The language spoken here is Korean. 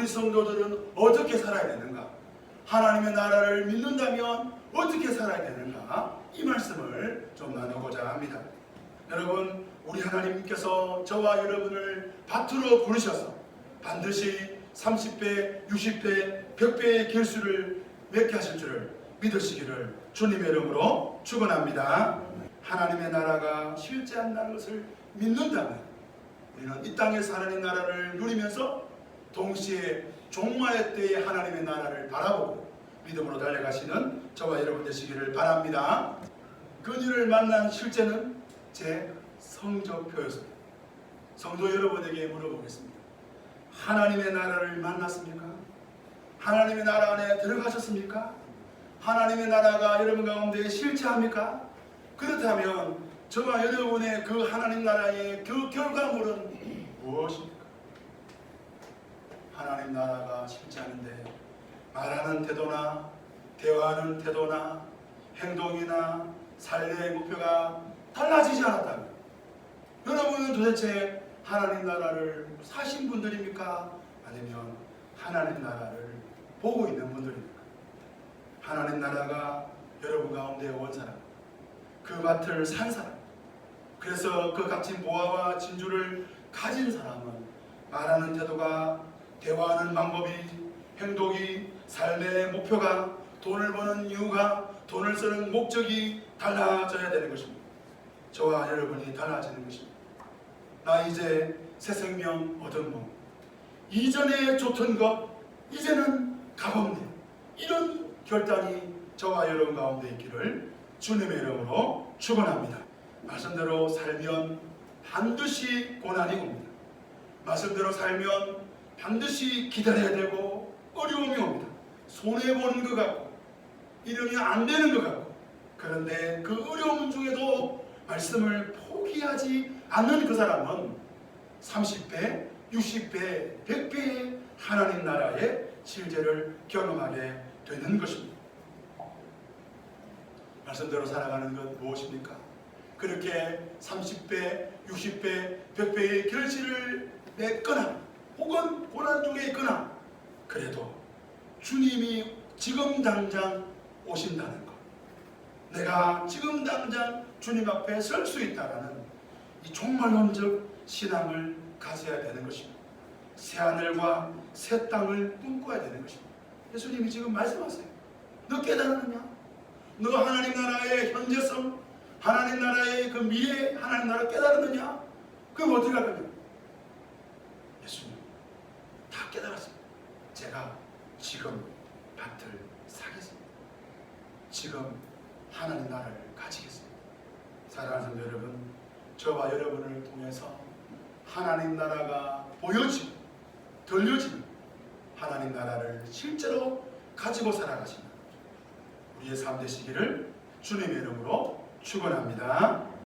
우리 성도들은 어떻게 살아야 되는가? 하나님의 나라를 믿는다면 어떻게 살아야 되는가? 이 말씀을 좀 나누고자 합니다. 여러분, 우리 하나님께서 저와 여러분을 밭으로 부르셔서 반드시 30배, 60배, 100배의 결수를 맺게 하실 줄을 믿으시기를 주님의 이름으로 축원합니다. 하나님의 나라가 실제한다는 것을 믿는다면 우리는 이 땅에서 하나님 나라를 누리면서 동시에 종말의 때에 하나님의 나라를 바라보고 믿음으로 달려가시는 저와 여러분 되시기를 바랍니다. 그녀를 만난 실제는 제 성적표였습니다. 성도 여러분에게 물어보겠습니다. 하나님의 나라를 만났습니까? 하나님의 나라 안에 들어가셨습니까? 하나님의 나라가 여러분 가운데 실체합니까? 그렇다면 저와 여러분의 그 하나님 나라의 그 결과물은 무엇입니까? 나라가 실체하는데 말하는 태도나 대화하는 태도나 행동이나 삶의 목표가 달라지지 않았다면 여러분은 도대체 하나님 나라를 사신 분들입니까? 아니면 하나님 나라를 보고 있는 분들입니까? 하나님 나라가 여러분 가운데 온 사람, 그 밭을 산 사람, 그래서 그 값진 보화와 진주를 가진 사람은 말하는 태도가 대화하는 방법이 행동이 삶의 목표가 돈을 버는 이유가 돈을 쓰는 목적이 달라져야 되는 것입니다. 저와 여러분이 달라지는 것입니다. 나 이제 새 생명 얻은 몸. 이전에 좋던 것 이제는 값없네. 이런 결단이 저와 여러분 가운데 있기를 주님의 이름으로 축원합니다. 말씀대로 살면 반드시 고난이 옵니다. 말씀대로 살면 반드시 기다려야 되고 어려움이 옵니다. 손해 보는 것 같고 이러면 안 되는 것 같고 그런데 그 어려움 중에도 말씀을 포기하지 않는 그 사람은 30배, 60배, 100배의 하나님 나라의 실제를 경험하게 되는 것입니다. 말씀대로 살아가는 것 무엇입니까? 그렇게 30배, 60배, 100배의 결실을 맺거나 혹은 고난 중에 있거나 그래도 주님이 지금 당장 오신다는 것 내가 지금 당장 주님 앞에 설 수 있다라는 이 종말론적 신앙을 가져야 되는 것입니다. 새 하늘과 새 땅을 꿈꿔야 되는 것입니다. 예수님이 지금 말씀하세요. 너 깨달았느냐? 너 하나님 나라의 현재성, 하나님 나라의 그 미래, 하나님 나라 깨달았느냐? 그럼 어떻게 할 거냐? 예수님 다 깨달았습니다. 제가 지금 밭을 사겠습니다. 지금 하나님 나라를 가지겠습니다. 사랑하는 성도 여러분, 저와 여러분을 통해서 하나님 나라가 보여지고 들려지는 하나님 나라를 실제로 가지고 살아가시는 우리의 삶 되시기를 주님의 이름으로 축원합니다.